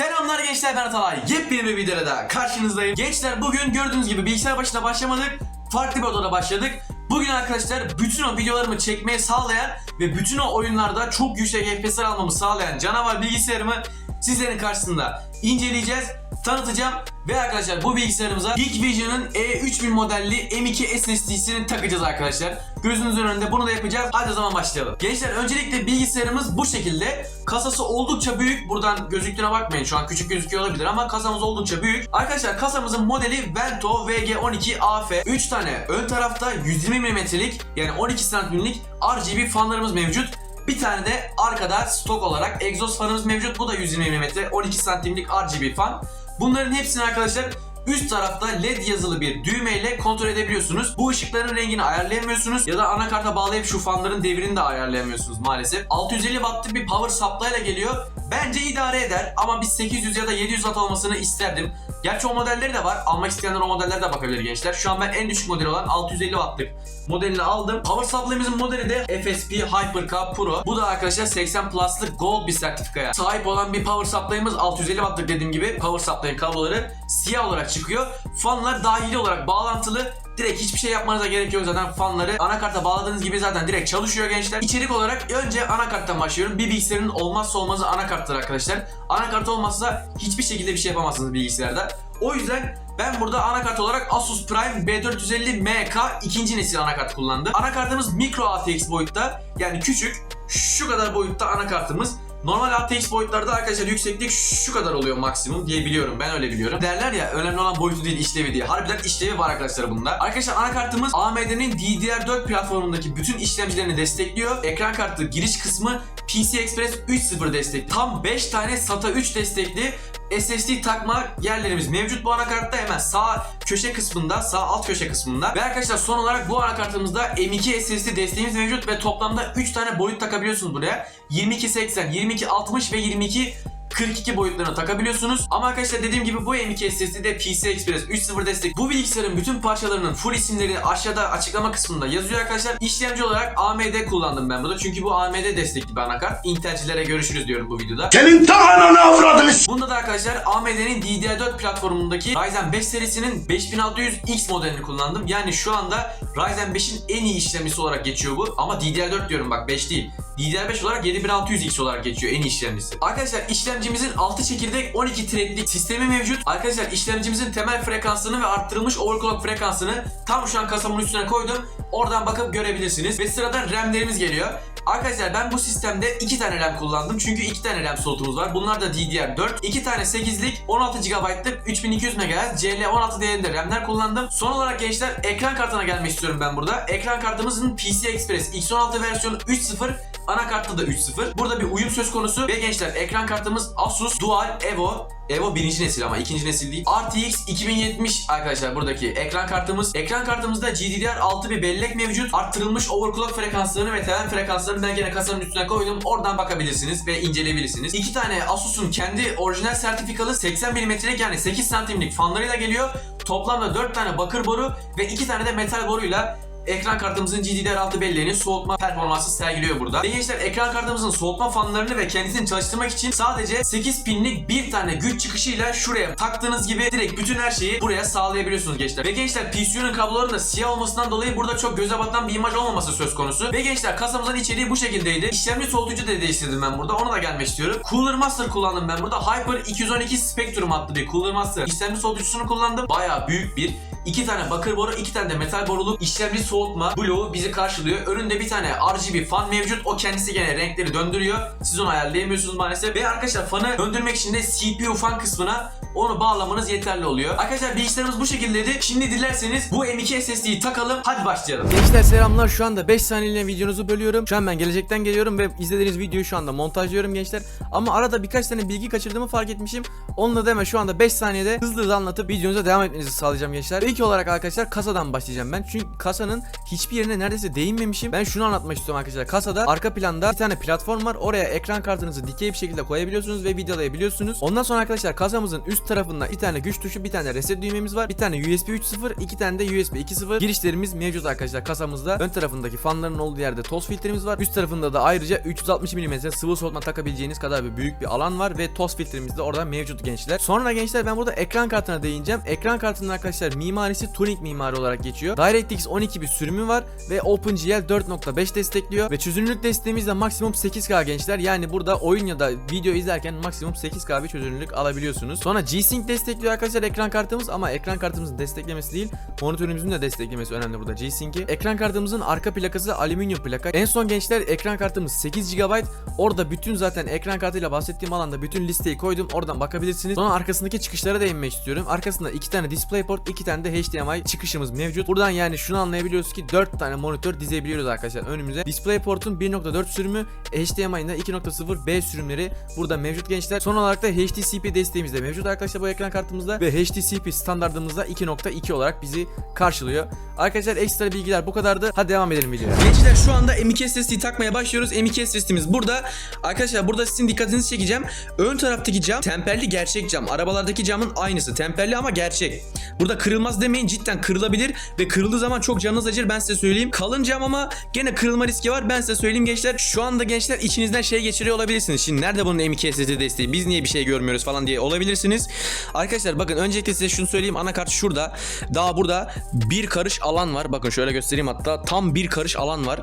Selamlar gençler ben Atalay. Yepyeni bir videoda da karşınızdayım. Gençler bugün gördüğünüz gibi bilgisayar başında başlamadık. Farklı bir odada başladık. Bugün arkadaşlar bütün o videolarımı çekmeyi sağlayan ve bütün o oyunlarda çok yüksek FPS'ler almamı sağlayan canavar bilgisayarımı sizlerin karşısında inceleyeceğiz, tanıtacağım ve arkadaşlar bu bilgisayarımıza Hikvision'ın E3000 modelli M2 SSD'sini takacağız arkadaşlar. Gözünüzün önünde bunu da yapacağız. Hadi o zaman başlayalım. Gençler öncelikle bilgisayarımız bu şekilde. Kasası oldukça büyük. Buradan gözüktüğüne bakmayın. Şu an küçük gözüküyor olabilir ama kasamız oldukça büyük. Arkadaşlar kasamızın modeli Vento VG12 AF. 3 tane ön tarafta 120 mm'lik yani 12 santimlik RGB fanlarımız mevcut. Bir tane de arkada stok olarak egzoz fanımız mevcut. Bu da 120 mm 12 santimlik RGB fan. Bunların hepsini arkadaşlar üst tarafta led yazılı bir düğmeyle kontrol edebiliyorsunuz. Bu ışıkların rengini ayarlayamıyorsunuz ya da anakarta bağlayıp şu fanların devrini de ayarlayamıyorsunuz maalesef. 650 wattlık bir power supply ile geliyor. Bence idare eder ama biz 800 ya da 700 watt olmasını isterdim. Gerçi o modelleri de var. Almak isteyenler o modellere de bakabilir gençler. Şu an ben en düşük modeli olan 650 wattlık modelini aldım. Power supply'ımızın modeli de FSP HyperK Pro. Bu da arkadaşlar 80 Plus'lık Gold bir sertifikaya sahip olan bir power supply'ımız 650 wattlık dediğim gibi power supply'ın kabloları siyah olarak çıkıyor. Fanlar dahili olarak bağlantılı. Direkt hiçbir şey yapmanıza gerek yok zaten fanları anakarta bağladığınız gibi zaten direkt çalışıyor gençler. İçerik olarak önce anakarttan başlıyorum. Bir bilgisayarın olmazsa olmazı anakarttır arkadaşlar. Anakart olmazsa hiçbir şekilde bir şey yapamazsınız bilgisayarda. O yüzden ben burada anakart olarak Asus Prime B450MK ikinci nesil anakart kullandım. Anakartımız micro ATX boyutta yani küçük şu kadar boyutta anakartımız. Normal ATX boyutlarda arkadaşlar yükseklik şu kadar oluyor maksimum diye biliyorum. Ben öyle biliyorum. Derler ya önemli olan boyutu değil işlevi diye. Harbiden işlevi var arkadaşlar bunda. Arkadaşlar anakartımız AMD'nin DDR4 platformundaki bütün işlemcilerini destekliyor. Ekran kartı giriş kısmı PC Express 3.0 destekli. Tam 5 tane SATA 3 destekli SSD takma yerlerimiz mevcut bu anakartta hemen sağ köşe kısmında, sağ alt köşe kısmında. Ve arkadaşlar son olarak bu anakartımızda M2 SSD desteğimiz mevcut ve toplamda 3 tane boyut takabiliyorsunuz buraya. 2280, 2260 ve 22 42 boyutlarına takabiliyorsunuz. Ama arkadaşlar dediğim gibi bu M2 SSD'de PC Express 3.0 destek. Bu bilgisayarın bütün parçalarının full isimleri aşağıda açıklama kısmında yazıyor arkadaşlar. İşlemci olarak AMD kullandım ben burada. Çünkü bu AMD destekli bir anakart. Intel'cilere görüşürüz diyorum bu videoda. Senin ta ananı avradını Bunda da arkadaşlar AMD'nin DDR4 platformundaki Ryzen 5 serisinin 5600X modelini kullandım. Yani şu anda Ryzen 5'in en iyi işlemcisi olarak geçiyor bu. Ama DDR4 diyorum bak 5 değil. DDR5 olarak 7600X olarak geçiyor en iyi işlemcisi. Arkadaşlar işlemcimizin 6 çekirdek 12 threadlik sistemi mevcut. Arkadaşlar işlemcimizin temel frekansını ve arttırılmış overclock frekansını tam şu an kasamın üstüne koydum. Oradan bakıp görebilirsiniz. Ve sırada RAM'lerimiz geliyor. Arkadaşlar ben bu sistemde 2 tane RAM kullandım. Çünkü 2 tane RAM slotumuz var. Bunlar da DDR4. 2 tane 8'lik 16 GB'lık 3200 MHz CL16 değerinde RAM'ler kullandım. Son olarak gençler ekran kartına gelmek istiyorum ben burada. Ekran kartımızın PC Express X16 versiyonu 3.0 Anakartta da 3.0. Burada bir uyum söz konusu ve gençler ekran kartımız Asus Dual Evo Evo birinci nesil ama ikinci nesil değil. RTX 2070 arkadaşlar buradaki ekran kartımız. Ekran kartımızda GDDR6 bir bellek mevcut. Arttırılmış overclock frekanslarını ve telefon frekanslarını ben gene kasanın üstüne koydum. Oradan bakabilirsiniz ve inceleyebilirsiniz. İki tane Asus'un kendi orijinal sertifikalı 80 mm'lik yani 8 santimlik fanlarıyla geliyor. Toplamda 4 tane bakır boru ve 2 tane de metal boruyla ekran kartımızın GDDR6 belleğinin soğutma performansı sergiliyor burada. Ve gençler ekran kartımızın soğutma fanlarını ve kendisini çalıştırmak için sadece 8 pinlik bir tane güç çıkışıyla şuraya taktığınız gibi direkt bütün her şeyi buraya sağlayabiliyorsunuz gençler. Ve gençler PCU'nun kablolarının da siyah olmasından dolayı burada çok göze batan bir imaj olmaması söz konusu. Ve gençler kasamızın içeriği bu şekildeydi. İşlemci soğutucu da değiştirdim ben burada. Ona da gelmek istiyorum. Cooler Master kullandım ben burada. Hyper 212 Spectrum adlı bir Cooler Master işlemci soğutucusunu kullandım. Bayağı büyük bir İki tane bakır boru, iki tane de metal boruluk işlemci soğutma bloğu bizi karşılıyor. Önünde bir tane RGB fan mevcut. O kendisi gene renkleri döndürüyor. Siz onu ayarlayamıyorsunuz maalesef. Ve arkadaşlar fanı döndürmek için de CPU fan kısmına onu bağlamanız yeterli oluyor. Arkadaşlar bilgisayarımız bu şekildeydi. Şimdi dilerseniz bu M2 SSD'yi takalım. Hadi başlayalım. Gençler selamlar şu anda 5 saniyeliğine videonuzu bölüyorum. Şu an ben gelecekten geliyorum ve izlediğiniz videoyu şu anda montajlıyorum gençler. Ama arada birkaç tane bilgi kaçırdığımı fark etmişim. Onunla da hemen şu anda 5 saniyede hızlı hızlı anlatıp videonuza devam etmenizi sağlayacağım gençler. İlk olarak arkadaşlar kasadan başlayacağım ben. Çünkü kasanın hiçbir yerine neredeyse değinmemişim. Ben şunu anlatmak istiyorum arkadaşlar. Kasada arka planda bir tane platform var. Oraya ekran kartınızı dikey bir şekilde koyabiliyorsunuz ve videolayabiliyorsunuz. Ondan sonra arkadaşlar kasamızın üst üst tarafında bir tane güç tuşu, bir tane reset düğmemiz var. Bir tane USB 3.0, iki tane de USB 2.0 girişlerimiz mevcut arkadaşlar kasamızda. Ön tarafındaki fanların olduğu yerde toz filtremiz var. Üst tarafında da ayrıca 360 mm sıvı soğutma takabileceğiniz kadar bir büyük bir alan var ve toz filtremiz de orada mevcut gençler. Sonra gençler ben burada ekran kartına değineceğim. Ekran kartının arkadaşlar mimarisi Turing mimari olarak geçiyor. DirectX 12 bir sürümü var ve OpenGL 4.5 destekliyor ve çözünürlük desteğimiz de maksimum 8K gençler. Yani burada oyun ya da video izlerken maksimum 8K bir çözünürlük alabiliyorsunuz. Sonra G-Sync destekliyor arkadaşlar ekran kartımız ama ekran kartımızın desteklemesi değil, monitörümüzün de desteklemesi önemli burada G-Sync'i. Ekran kartımızın arka plakası alüminyum plaka. En son gençler ekran kartımız 8 GB. Orada bütün zaten ekran kartıyla bahsettiğim alanda bütün listeyi koydum. Oradan bakabilirsiniz. Sonra arkasındaki çıkışlara değinmek istiyorum. Arkasında iki tane DisplayPort, iki tane de HDMI çıkışımız mevcut. Buradan yani şunu anlayabiliyoruz ki 4 tane monitör dizebiliyoruz arkadaşlar önümüze. DisplayPort'un 1.4 sürümü, HDMI'nin de 2.0 B sürümleri burada mevcut gençler. Son olarak da HDCP desteğimiz de mevcut arkadaşlar bu ekran kartımızda ve HDCP standartımızda 2.2 olarak bizi karşılıyor. Arkadaşlar ekstra bilgiler bu kadardı. Hadi devam edelim videoya. Gençler şu anda M.2 SSD'yi takmaya başlıyoruz. M.2 SSD'miz burada. Arkadaşlar burada sizin dikkatinizi çekeceğim. Ön taraftaki cam temperli gerçek cam. Arabalardaki camın aynısı. Temperli ama gerçek. Burada kırılmaz demeyin cidden kırılabilir ve kırıldığı zaman çok canınız acır ben size söyleyeyim. Kalın cam ama gene kırılma riski var. Ben size söyleyeyim gençler. Şu anda gençler içinizden şey geçiriyor olabilirsiniz. Şimdi nerede bunun M.2 SSD desteği? Biz niye bir şey görmüyoruz falan diye olabilirsiniz. Arkadaşlar bakın öncelikle size şunu söyleyeyim. Anakart şurada. Daha burada bir karış alan var. Bakın şöyle göstereyim hatta. Tam bir karış alan var.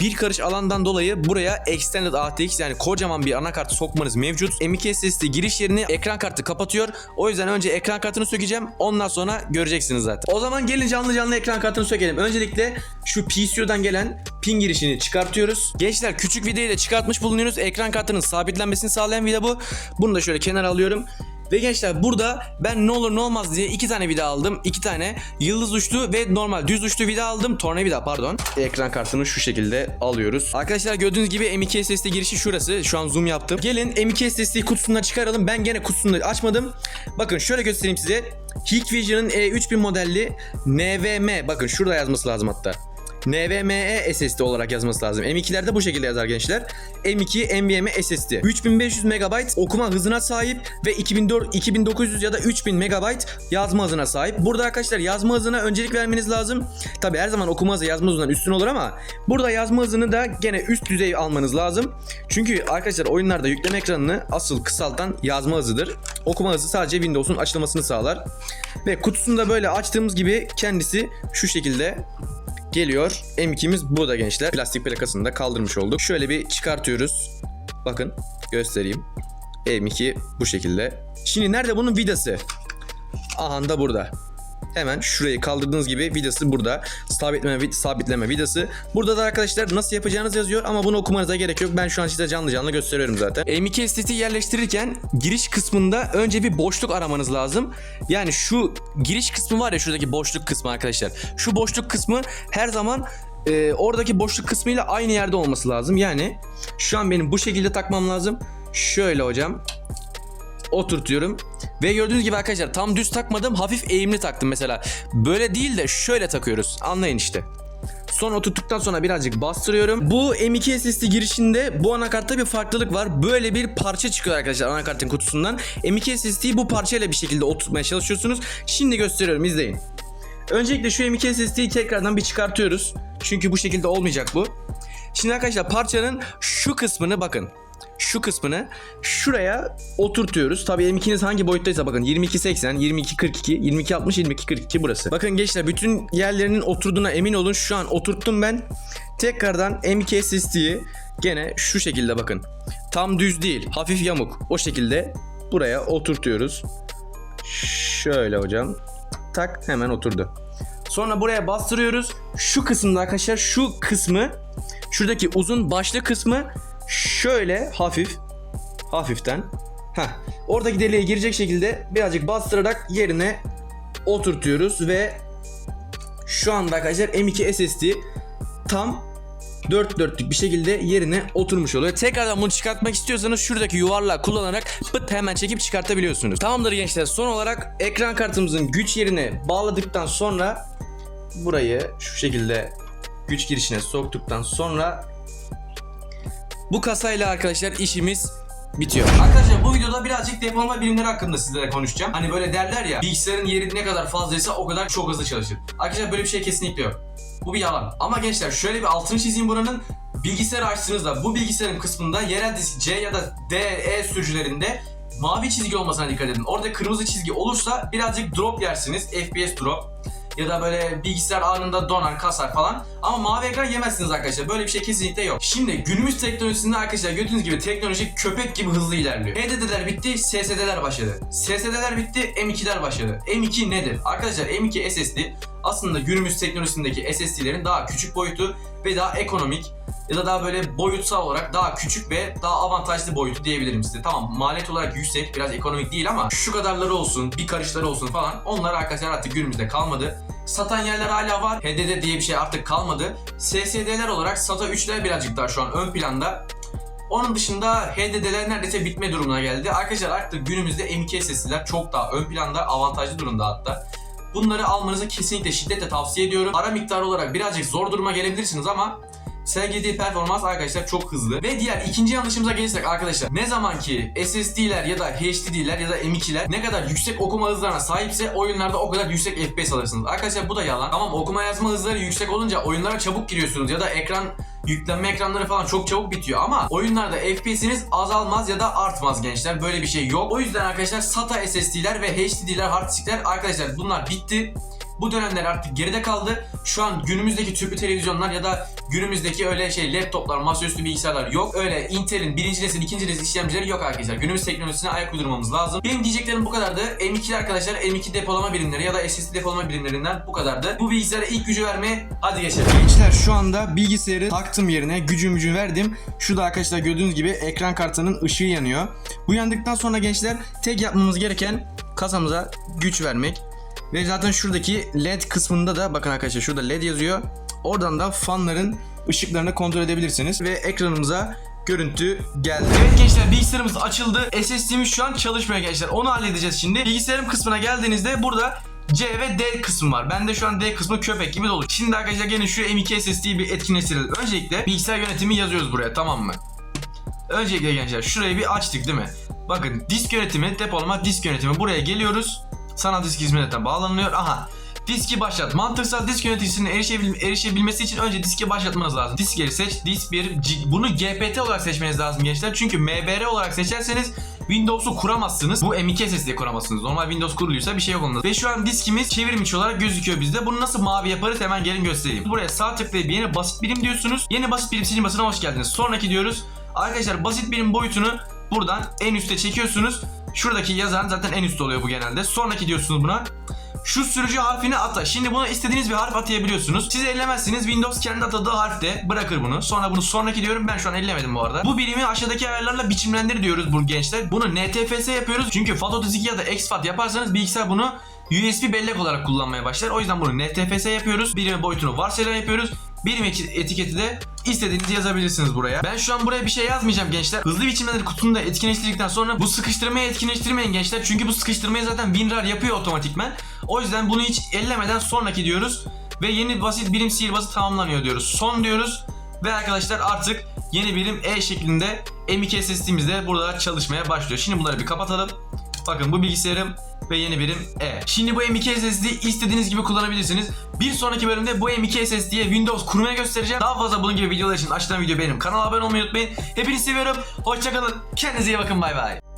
Bir karış alandan dolayı buraya Extended ATX yani kocaman bir anakart sokmanız mevcut. M.2 SSD giriş yerini ekran kartı kapatıyor. O yüzden önce ekran kartını sökeceğim. Ondan sonra göreceksiniz zaten. O zaman gelin canlı canlı ekran kartını sökelim. Öncelikle şu PCO'dan gelen pin girişini çıkartıyoruz. Gençler küçük vidayı da çıkartmış bulunuyoruz. Ekran kartının sabitlenmesini sağlayan vida bu. Bunu da şöyle kenara alıyorum. Ve gençler burada ben ne olur ne olmaz diye iki tane vida aldım. iki tane yıldız uçlu ve normal düz uçlu vida aldım. Tornavida pardon. Ekran kartını şu şekilde alıyoruz. Arkadaşlar gördüğünüz gibi M.2 SSD girişi şurası. Şu an zoom yaptım. Gelin M.2 SSD kutusundan çıkaralım. Ben gene kutusunu açmadım. Bakın şöyle göstereyim size. Hikvision'ın E3000 modelli NVM. Bakın şurada yazması lazım hatta. NVMe SSD olarak yazması lazım. M2'lerde bu şekilde yazar gençler. M2 NVMe SSD. 3500 MB okuma hızına sahip ve 2004 2900 ya da 3000 MB yazma hızına sahip. Burada arkadaşlar yazma hızına öncelik vermeniz lazım. Tabi her zaman okuma hızı yazma hızından üstün olur ama burada yazma hızını da gene üst düzey almanız lazım. Çünkü arkadaşlar oyunlarda yükleme ekranını asıl kısaltan yazma hızıdır. Okuma hızı sadece Windows'un açılmasını sağlar. Ve kutusunu da böyle açtığımız gibi kendisi şu şekilde geliyor. M2'miz bu da gençler. Plastik plakasını da kaldırmış olduk. Şöyle bir çıkartıyoruz. Bakın göstereyim. M2 bu şekilde. Şimdi nerede bunun vidası? Aha da burada. Hemen şurayı kaldırdığınız gibi vidası burada. Sabitleme, sabitleme vidası. Burada da arkadaşlar nasıl yapacağınız yazıyor ama bunu okumanıza gerek yok. Ben şu an size canlı canlı gösteriyorum zaten. M2 SSD'yi yerleştirirken giriş kısmında önce bir boşluk aramanız lazım. Yani şu giriş kısmı var ya şuradaki boşluk kısmı arkadaşlar. Şu boşluk kısmı her zaman e, oradaki boşluk kısmıyla aynı yerde olması lazım. Yani şu an benim bu şekilde takmam lazım. Şöyle hocam oturtuyorum. Ve gördüğünüz gibi arkadaşlar tam düz takmadım hafif eğimli taktım mesela. Böyle değil de şöyle takıyoruz. Anlayın işte. Son oturttuktan sonra birazcık bastırıyorum. Bu M2 SSD girişinde bu anakartta bir farklılık var. Böyle bir parça çıkıyor arkadaşlar anakartın kutusundan. M2 SSD'yi bu parçayla bir şekilde oturtmaya çalışıyorsunuz. Şimdi gösteriyorum izleyin. Öncelikle şu M2 SSD'yi tekrardan bir çıkartıyoruz. Çünkü bu şekilde olmayacak bu. Şimdi arkadaşlar parçanın şu kısmını bakın. Şu kısmını şuraya oturtuyoruz. Tabii M2'niz hangi boyuttaysa bakın 2280, 2242, 2260, 2242 burası. Bakın gençler bütün yerlerinin oturduğuna emin olun. Şu an oturttum ben. Tekrardan M2 SSD'yi gene şu şekilde bakın. Tam düz değil, hafif yamuk. O şekilde buraya oturtuyoruz. Şöyle hocam. Tak hemen oturdu. Sonra buraya bastırıyoruz. Şu kısımda arkadaşlar şu kısmı şuradaki uzun başlı kısmı şöyle hafif hafiften Heh, oradaki deliğe girecek şekilde birazcık bastırarak yerine oturtuyoruz ve şu anda arkadaşlar M2 SSD tam 4 dörtlük bir şekilde yerine oturmuş oluyor. Tekrardan bunu çıkartmak istiyorsanız şuradaki yuvarlağı kullanarak pıt hemen çekip çıkartabiliyorsunuz. Tamamdır gençler. Son olarak ekran kartımızın güç yerine bağladıktan sonra burayı şu şekilde güç girişine soktuktan sonra bu kasayla arkadaşlar işimiz bitiyor. Arkadaşlar bu videoda birazcık depolama birimleri hakkında sizlere konuşacağım. Hani böyle derler ya bilgisayarın yeri ne kadar fazlaysa o kadar çok hızlı çalışır. Arkadaşlar böyle bir şey kesinlikle yok. Bu bir yalan. Ama gençler şöyle bir altını çizeyim buranın. Bilgisayar açtığınızda bu bilgisayarın kısmında yerel disk C ya da DE sürücülerinde mavi çizgi olmasına dikkat edin. Orada kırmızı çizgi olursa birazcık drop yersiniz. FPS drop. Ya da böyle bilgisayar anında donar, kasar falan. Ama mavi ekran yemezsiniz arkadaşlar. Böyle bir şey kesinlikle yok. Şimdi günümüz teknolojisinde arkadaşlar gördüğünüz gibi teknoloji köpek gibi hızlı ilerliyor. HDD'ler bitti, SSD'ler başladı. SSD'ler bitti, M2'ler başladı. M2 nedir? Arkadaşlar M2 SSD aslında günümüz teknolojisindeki SSD'lerin daha küçük boyutu ve daha ekonomik ya da daha böyle boyutsal olarak daha küçük ve daha avantajlı boyutu diyebilirim size. Tamam maliyet olarak yüksek, biraz ekonomik değil ama şu kadarları olsun, bir karışları olsun falan onlar arkadaşlar artık günümüzde kalmadı. Satan yerler hala var. HDD diye bir şey artık kalmadı. SSD'ler olarak SATA 3'ler birazcık daha şu an ön planda. Onun dışında HDD'ler neredeyse bitme durumuna geldi. Arkadaşlar artık günümüzde M2 SSD'ler çok daha ön planda, avantajlı durumda hatta. Bunları almanızı kesinlikle şiddetle tavsiye ediyorum. Para miktarı olarak birazcık zor duruma gelebilirsiniz ama sergilediği performans arkadaşlar çok hızlı. Ve diğer ikinci yanlışımıza gelirsek arkadaşlar ne zaman ki SSD'ler ya da HDD'ler ya da M2'ler ne kadar yüksek okuma hızlarına sahipse oyunlarda o kadar yüksek FPS alırsınız. Arkadaşlar bu da yalan. Tamam okuma yazma hızları yüksek olunca oyunlara çabuk giriyorsunuz ya da ekran yüklenme ekranları falan çok çabuk bitiyor ama oyunlarda FPS'iniz azalmaz ya da artmaz gençler. Böyle bir şey yok. O yüzden arkadaşlar SATA SSD'ler ve HDD'ler hard diskler arkadaşlar bunlar bitti. Bu dönemler artık geride kaldı. Şu an günümüzdeki tüplü televizyonlar ya da günümüzdeki öyle şey laptoplar, masaüstü bilgisayarlar yok. Öyle Intel'in birinci nesil, ikinci nesil işlemcileri yok arkadaşlar. Günümüz teknolojisine ayak uydurmamız lazım. Benim diyeceklerim bu kadardı. M2'li arkadaşlar M2 depolama birimleri ya da SSD depolama birimlerinden bu kadardı. Bu bilgisayara ilk gücü vermeye hadi geçelim. Gençler şu anda bilgisayarı taktım yerine gücü mücü verdim. Şurada arkadaşlar gördüğünüz gibi ekran kartının ışığı yanıyor. Bu yandıktan sonra gençler tek yapmamız gereken kasamıza güç vermek. Ve zaten şuradaki led kısmında da bakın arkadaşlar şurada led yazıyor. Oradan da fanların ışıklarını kontrol edebilirsiniz. Ve ekranımıza görüntü geldi. Evet gençler bilgisayarımız açıldı. SSD'miz şu an çalışmıyor gençler. Onu halledeceğiz şimdi. Bilgisayarım kısmına geldiğinizde burada C ve D kısmı var. Bende şu an D kısmı köpek gibi dolu. Şimdi arkadaşlar gelin şu M2 SSD'yi bir etkinleştirelim. Öncelikle bilgisayar yönetimi yazıyoruz buraya tamam mı? Öncelikle gençler şurayı bir açtık değil mi? Bakın disk yönetimi, depolama disk yönetimi. Buraya geliyoruz. Sanal disk hizmetine bağlanıyor. Aha. Diski başlat. Mantıksal disk yöneticisinin erişebil erişebilmesi için önce diski başlatmanız lazım. Diskleri seç. Disk 1. G- Bunu GPT olarak seçmeniz lazım gençler. Çünkü MBR olarak seçerseniz Windows'u kuramazsınız. Bu M2 SSD kuramazsınız. Normal Windows kuruluysa bir şey yok onda. Ve şu an diskimiz çevrimiçi olarak gözüküyor bizde. Bunu nasıl mavi yaparız hemen gelin göstereyim. Buraya sağ tıklayıp yeni basit birim diyorsunuz. Yeni basit birim silin basına hoş geldiniz. Sonraki diyoruz. Arkadaşlar basit birim boyutunu buradan en üste çekiyorsunuz. Şuradaki yazan zaten en üstte oluyor bu genelde. Sonraki diyorsunuz buna. Şu sürücü harfini ata. Şimdi buna istediğiniz bir harf atayabiliyorsunuz. Siz ellemezsiniz. Windows kendi atadığı harfte bırakır bunu. Sonra bunu sonraki diyorum. Ben şu an ellemedim bu arada. Bu birimi aşağıdaki ayarlarla biçimlendir diyoruz bu gençler. Bunu NTFS yapıyoruz. Çünkü FAT32 ya da exFAT yaparsanız bilgisayar bunu USB bellek olarak kullanmaya başlar. O yüzden bunu NTFS yapıyoruz. Birimi boyutunu varsayılan yapıyoruz. Birim eti- etiketi de istediğinizi yazabilirsiniz buraya. Ben şu an buraya bir şey yazmayacağım gençler. Hızlı biçimleri kutusunu da etkinleştirdikten sonra bu sıkıştırmayı etkinleştirmeyin gençler. Çünkü bu sıkıştırmayı zaten WinRAR yapıyor otomatikmen. O yüzden bunu hiç ellemeden sonraki diyoruz. Ve yeni basit birim sihirbazı tamamlanıyor diyoruz. Son diyoruz. Ve arkadaşlar artık yeni birim E şeklinde M2 SSD'miz de burada çalışmaya başlıyor. Şimdi bunları bir kapatalım. Bakın bu bilgisayarım ve yeni birim E. Şimdi bu M2 SSD istediğiniz gibi kullanabilirsiniz. Bir sonraki bölümde bu M2 SSD'ye Windows kurmaya göstereceğim. Daha fazla bunun gibi videolar için açtığım video benim. Kanala abone olmayı unutmayın. Hepinizi seviyorum. Hoşçakalın. Kendinize iyi bakın. Bay bay.